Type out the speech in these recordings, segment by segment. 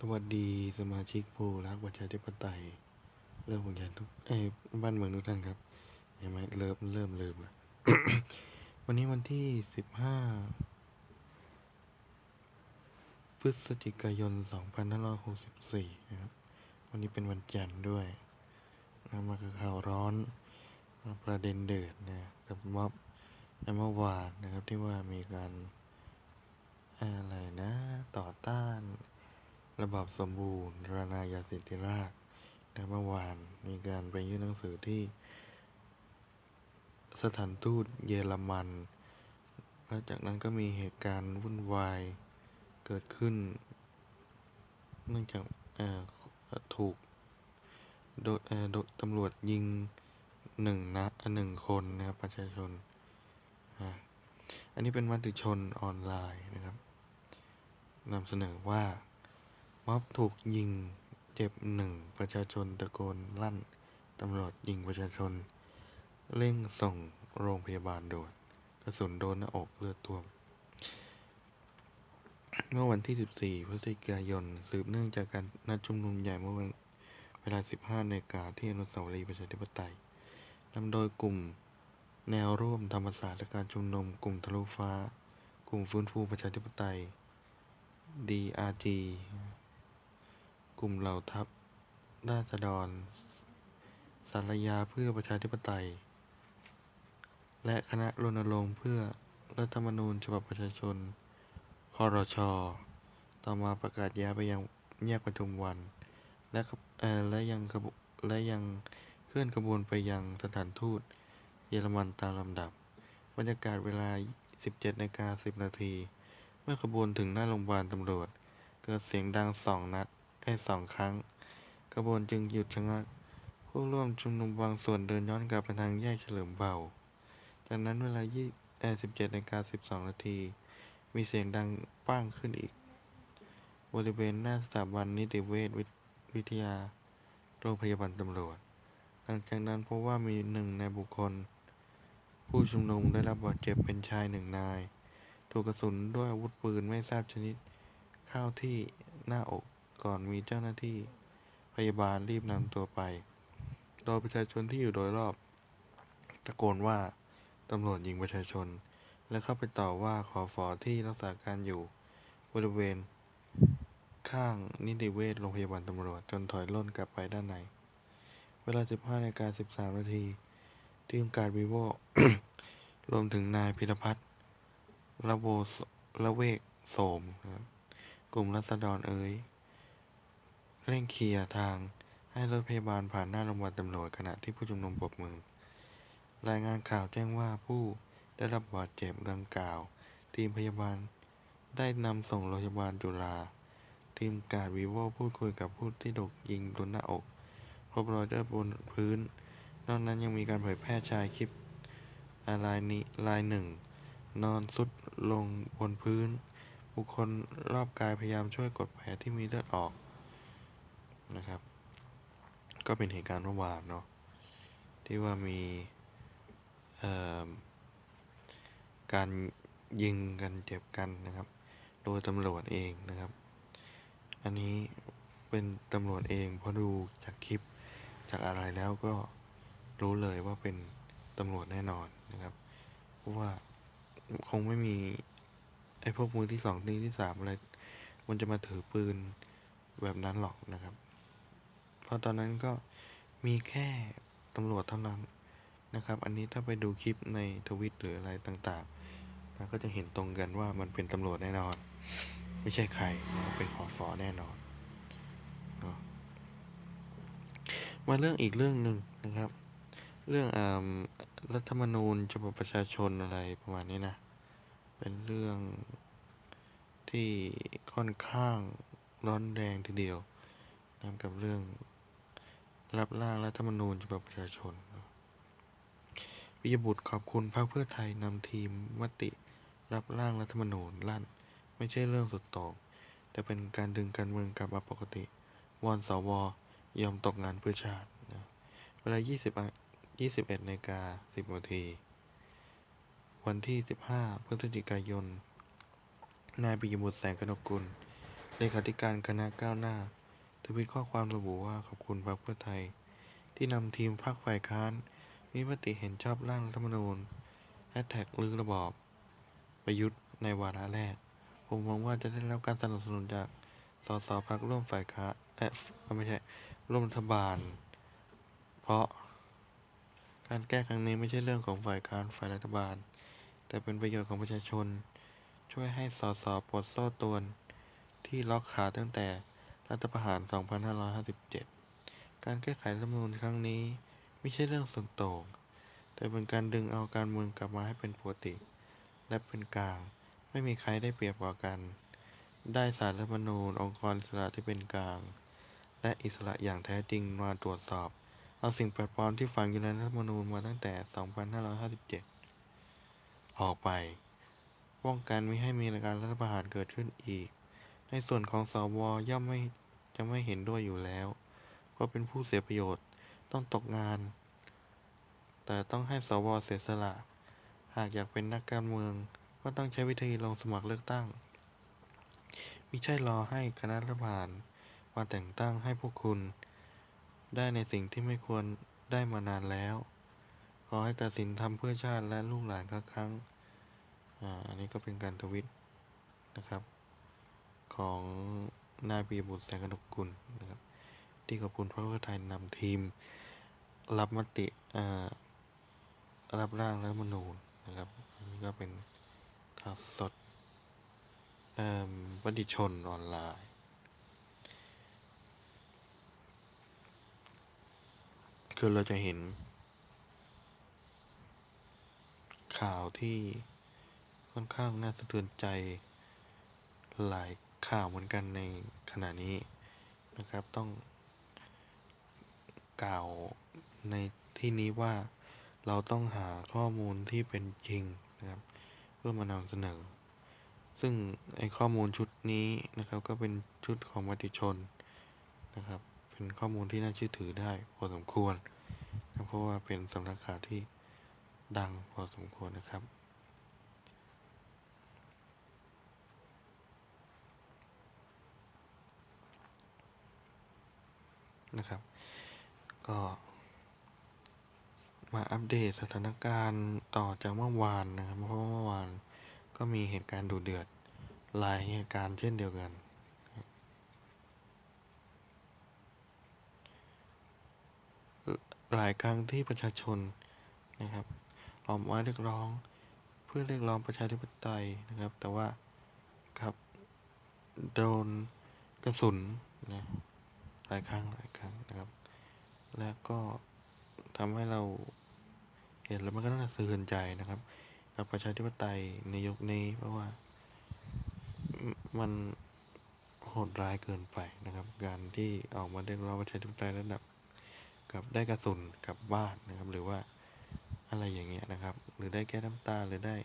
สวัสดีสมาชิกผู้รักประชาธิปไตย เริ่มของยันทุกเอ้บ้านเมืองทุกท่านครับเห็นไหมเริ่มเริ่มเริ่มล้ววันนี้วันที่สิบห้าพฤศจิกายนสองพันห้าร้อยหกสิบสี่นะครับ วันนี้เป็นวันจันทร์ด้วยนะมากับข่าวร้อนประเด็นเดือดนะกับม็อบในเมื่อวานนะครับที่ว่ามีการอะไรนะต่อต้าน ระบอบสมบูรณ์รานายาสิทธิราชและเมื่อวานมีการไปยื่นหนังสือที่ สถานทูตเยอรมัน แล้วจากนั้นก็มีเหตุการณ์วุ่นวายเกิดขึ้น เนื่องจากถูกโดยเอ่อโดตำรวจยิงหนึ่งนะหนึ่งคนนะครับประชาชน อันนี้เป็นมติชนออนไลน์นะครับนำเสนอว่า ม็อบถูกยิงเจ็บหนึ่งประชาชนตะโกนลั่น ตำรวจยิงประชาชน เร่งส่งโรงพยาบาลด่วนกระสุนโดนหน้าอกเลือดท่วม เมื่อวันที่ 14 พฤศจิกายน สืบเนื่องจากการนัดชุมนุมใหญ่เมื่อวันเวลา 15นาฬิกาที่อนุสาวรีย์ประชาธิปไตยนำโดยกลุ่มแนวร่วมธรรมศาสตร์และการชุมนุม กลุ่มทะลุฟ้า กลุ่มฟื้นฟูประชาธิปไตย DRG กลุ่มเหล่าทัพราษฎร สารยาเพื่อประชาธิปไตย และคณะรณรงค์เพื่อรัฐธรรมนูญฉบับประชาชน คอรช ต่อมาประกาศย้ายไปยังแยกปทุมวัน และและยังขบและยังเคลื่อนขบวนไปยังสถานทูตเยอรมันตามลำดับ บรรยากาศเวลา 17นาฬิกา10 นาที เมื่อขบวนถึงหน้าโรงพยาบาลตำรวจ เกิดเสียงดังสองนัด ไอ้ยสองครั้ง ขบวนจึงหยุดชะงัก ผู้ร่วมชุมนุมบางส่วนเดินย้อนกลับไปทางแยกเฉลิมเผ่า จากนั้นเวลา27นาฬิกา12 นาที มีเสียงดังป้างขึ้นอีก บริเวณหน้าสถาบันนิติเวชวิทยา โรงพยาบาลตำรวจ หลังจากนั้นพบว่ามีหนึ่งในบุคคล ผู้ชุมนุมได้รับบาดเจ็บเป็นชายหนึ่งนาย ถูกกระสุนด้วยอาวุธปืนไม่ทราบชนิดเข้าที่หน้าอก ก่อนมีเจ้าหน้าที่พยาบาลรีบนำตัวไป โดยประชาชนที่อยู่โดยรอบ ตะโกนว่าตำรวจยิงประชาชน และเข้าไปต่อว่าขอฝอที่รักษาการอยู่บริเวณ ข้างนิติเวชโรงพยาบาลตำรวจจนถอยล่นกลับไปด้านใน เวลา 15นาฬิกา13 นาทีทีมการวีโวรวมถึงนายพิรพัฒน์ระโวสระเวกโสม กลุ่มรัษฎรเอ๋ย เร่งเคลียร์ทางให้รถพยาบาลผ่านหน้าโรงพยาบาลตำรวจขณะที่ผู้ชุมนุมปรบมือ รายงานข่าวแจ้งว่าผู้ได้รับบาดเจ็บดังกล่าว ทีมพยาบาลได้นำส่งโรงพยาบาลจุฬา ทีมการวีโวพูดคุยกับผู้ที่ถูกยิงโดนหน้าอก พบรอยเลือดบนพื้น นอกนั้นยังมีการเผยแพร่ชายคลิปลายนี้ลายหนึ่ง นอนสุดลงบนพื้น บุคคลรอบกายพยายามช่วยกดแผลที่มีเลือดออก นะครับ ก็เป็นเหตุการณ์เมื่อวานเนาะที่ว่ามีการยิงกันเจ็บกันนะครับ โดยตำรวจเองนะครับ อันนี้เป็นตำรวจเองเพราะดูจากคลิปจากอะไรแล้วก็รู้เลยว่าเป็นตำรวจแน่นอนนะครับ เพราะว่าคงไม่มีไอ้พวกมือที่สองที่สามอะไร มันจะมาถือปืนแบบนั้นหรอกนะครับ เพราะตอนนั้นก็มีแค่ตำรวจเท่านั้นนะครับ อันนี้ถ้าไปดูคลิปในทวิตหรืออะไรต่างๆนะก็จะเห็นตรงกันว่ามันเป็นตำรวจแน่นอน ไม่ใช่ใครนะเป็นขอฟอแน่นอนนะมาเรื่องอีกเรื่องหนึ่งนะครับ เรื่องอรัฐธรรมนูญฉบับประชาชนอะไรประมาณนี้นะ เป็นเรื่องที่ค่อนข้างร้อนแรงทีเดียวนะกับเรื่อง รับร่างรัฐธรรมนูญฉบับประชาชนปิยบุตรขอบคุณพรรคเพื่อไทยนำทีมมติ รับร่างรัฐธรรมนูญลั่น ไม่ใช่เรื่องสุดโต่งแต่เป็นการดึงการเมืองกลับมาปกติ วอนสวยอมตกงานเพื่อชาตินะเวลา 20 21นาฬิกา10นาที วันที่ 15 พฤศจิกายน นายปิยบุตรแสงกนกกุล เลขาธิการคณะก้าวหน้า ทวิตข้อความระบุว่าขอบคุณพรรคเพื่อไทย ที่นำทีมพรรคฝ่ายค้าน มีมติเห็นชอบร่างรัฐธรรมนูญแฮชแท็กลือระบอบ ประยุทธ์ในวาระแรก ผมหวังว่าจะได้รับการสนับสนุนจากสสพรรคร่วมฝ่ายค้านเอ๊ะไม่ใช่ร่วมรัฐบาล เพราะ การแก้ครั้งนี้ไม่ใช่เรื่องของฝ่ายค้านฝ่ายรัฐบาล แต่เป็นประโยชน์ของประชาชน ช่วยให้สสปลดโซ่ตวนที่ล็อกขาตั้งแต่ รัฐประหาร 2557 การแก้ไขรัฐธรรมนูญครั้งนี้ ไม่ใช่เรื่องส่วนโต่งแต่เป็นการดึงเอาการเมืองกลับมาให้เป็นปกติ และเป็นกลาง ไม่มีใครได้เปรียบกว่ากัน ได้สารรัฐธรรมนูญองค์กรอิสระที่เป็นกลาง และอิสระอย่างแท้จริงมาตรวจสอบ เอาสิ่งแปลกปลอมที่ฝังอยู่ในรัฐธรรมนูญมาตั้งแต่ 2557 ออกไป ป้องกันไม่ให้มีการรัฐประหารเกิดขึ้นอีก ในส่วนของสวย่อมไม่จะไม่เห็นด้วยอยู่แล้ว เพราะเป็นผู้เสียประโยชน์ต้องตกงาน แต่ต้องให้สวเสียสละ หากอยากเป็นนักการเมือง ก็ต้องใช้วิธีลงสมัครเลือกตั้งมิใช่รอให้คณะรัฐบาลมาแต่งตั้งให้พวกคุณ ได้ในสิ่งที่ไม่ควรได้มานานแล้ว ขอให้ตัดสินทำเพื่อชาติและลูกหลานครั้งอ่า อันนี้ก็เป็นการทวิตนะครับ ของนายปีบุตรแสงกนกกุลนะครับ ที่ขอบคุณพรรคเพื่อไทยนำทีม รับมติรับร่างรัฐมนูญนะครับนนี้ก็เป็นข่าวสดเอ่อมติชนออนไลน์ คือเราจะเห็น ข่าวที่ค่อนข้างน่าสะเทือนใจหลาย ข่าวเหมือนกันในขณะนี้นะครับ ต้องกล่าวในที่นี้ว่าเราต้องหาข้อมูลที่เป็นจริงนะครับ เพื่อมานำเสนอ ซึ่งไอข้อมูลชุดนี้นะครับ ก็เป็นชุดของมติชนนะครับ เป็นข้อมูลที่น่าเชื่อถือได้พอสมควรนะเพราะว่าเป็นสำนักข่าวที่ดังพอสมควรนะครับ นะครับ ก็มาอัปเดตสถานการณ์ต่อจากเมื่อวานนะครับเพราะว่าเมื่อวานก็มีเหตุการณ์ดุเดือดหลายเหตุการณ์เช่นเดียวกัน หลายครั้งที่ประชาชนนะครับออกมาเรียกร้องเพื่อเรียกร้องประชาธิปไตยนะครับ แต่ว่าครับโดนกระสุนนะ หลายครั้งหลายครั้งนะครับ และก็ทำให้เราเห็นแล้วมันก็น่าสะเทือนใจนะครับ กับประชาธิปไตยในยุคนี้เพราะว่ามันโหดร้ายเกินไปนะครับ การที่ออกมาเรียกร้องประชาธิปไตยระดับกับได้กระสุนกับบ้านนะครับ หรือว่าอะไรอย่างเงี้ยนะครับ หรือได้แก้น้ำตาหรือได้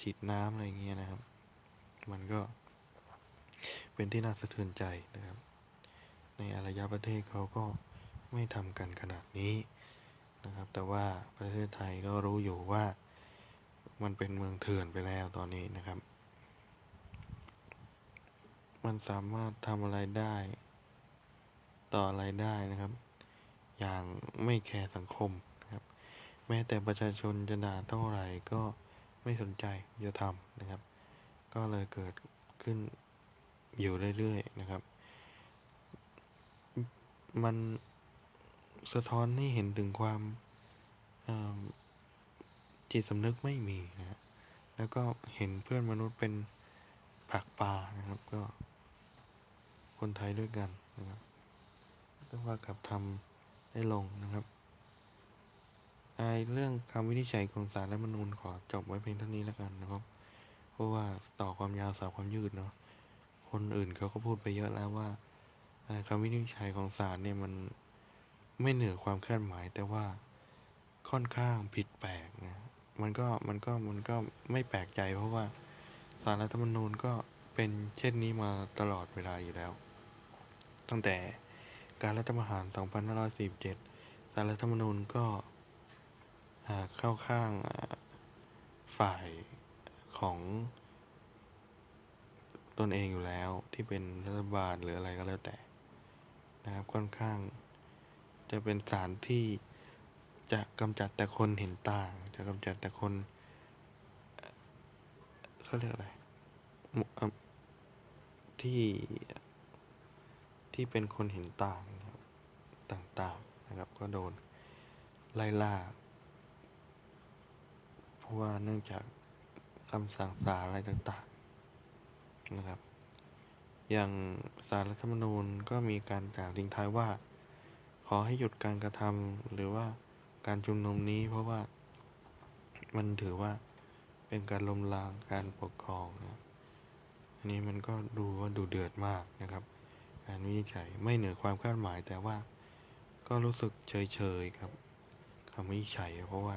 ฉีดน้ำอะไรเงี้ยนะครับ มันก็เป็นที่น่าสะเทือนใจนะครับ ในอารยประเทศเขาก็ไม่ทำกันขนาดนี้นะครับ แต่ว่าประเทศไทยก็รู้อยู่ว่ามันเป็นเมืองเถื่อนไปแล้วตอนนี้นะครับ มันสามารถทำอะไรได้ ต่ออะไรได้นะครับ อย่างไม่แคร์สังคมนะครับ แม้แต่ประชาชนจะด่าเท่าไหร่ก็ไม่สนใจจะทำนะครับ ก็เลยเกิดขึ้นอยู่เรื่อยๆนะครับ มันสะท้อนให้เห็นถึงความจิตสำนึกไม่มีนะฮะแล้วก็เห็นเพื่อนมนุษย์เป็นผักปลานะครับก็ คนไทยด้วยกันนะครับเรียกว่ากับทำได้ลงนะครับไอเรื่องคำวินิจฉัยของศาลรัฐธรรมนูญขอจบไว้เพียงเท่านี้แล้วกันนะครับ เพราะว่าต่อความยาวสาวความยืดเนาะคนอื่นเขาก็พูดไปเยอะแล้วว่า คำวินิจฉัยของศาลเนี่ยมันไม่เหนือความคาดหมาย แต่ว่าค่อนข้างผิดแปลกนะมันก็มันก็มันก็ไม่แปลกใจ เพราะว่าศาลรัฐธรรมนูญก็เป็นเช่นนี้มาตลอดเวลาอยู่แล้ว ตั้งแต่การรัฐประหาร 2547ศาลรัฐธรรมนูญก็เข้าข้างฝ่ายของตนเองอยู่แล้วที่เป็นรัฐบาลหรืออะไรก็แล้วแต่ นะครับค่อนข้าง จะเป็นสารที่จะกำจัดแต่คนเห็นต่าง จะกำจัดแต่คนเขาเรียกอะไรที่ที่เป็นคนเห็นต่างต่างๆนะครับ ก็โดนไล่ล่าเพราะว่าเนื่องจากคำสั่งศาลอะไรต่าง ๆ นะครับ อย่างสารรัฐธรรมนูญก็มีการกล่าวทิ้งท้ายว่า ขอให้หยุดการกระทำหรือว่าการชุมนุมนี้เพราะว่า มันถือว่าเป็นการล้มล้างการปกครองนะอันนี้มันก็ดูว่าดูเดือดมากนะครับ การวินิจฉัยไม่เหนือความคาดหมายแต่ว่าก็รู้สึกเฉยๆครับคำวินิจฉัยเพราะว่า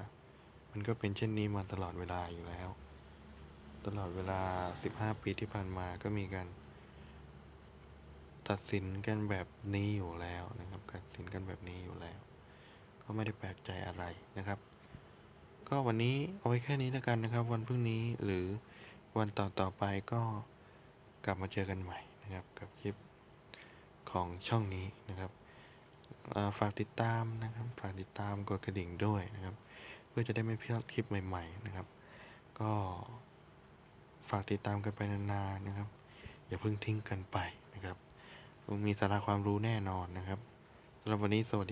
มันก็เป็นเช่นนี้มาตลอดเวลาอยู่แล้ว ตลอดเวลา 15 ปีที่ผ่านมาก็มีการ ตัดสินกันแบบนี้อยู่แล้วนะครับตัดสินกันแบบนี้อยู่แล้ว ก็ไม่ได้แปลกใจอะไรนะครับ ก็วันนี้เอาไว้แค่นี้แล้วกันนะครับ วันพรุ่งนี้หรือวันต่อต่อๆไปก็กลับมาเจอกันใหม่นะครับ กับคลิปของช่องนี้นะครับฝากติดตามนะครับ ฝากติดตามกดกระดิ่งด้วยนะครับ เพื่อจะได้ไม่พลาดคลิปใหม่ๆนะครับ ก็ฝากติดตามกันไปนานๆนะครับ อย่าเพิ่งทิ้งกันไป มีสาระความรู้แน่นอนนะครับสำหรับวันนี้สวัสดี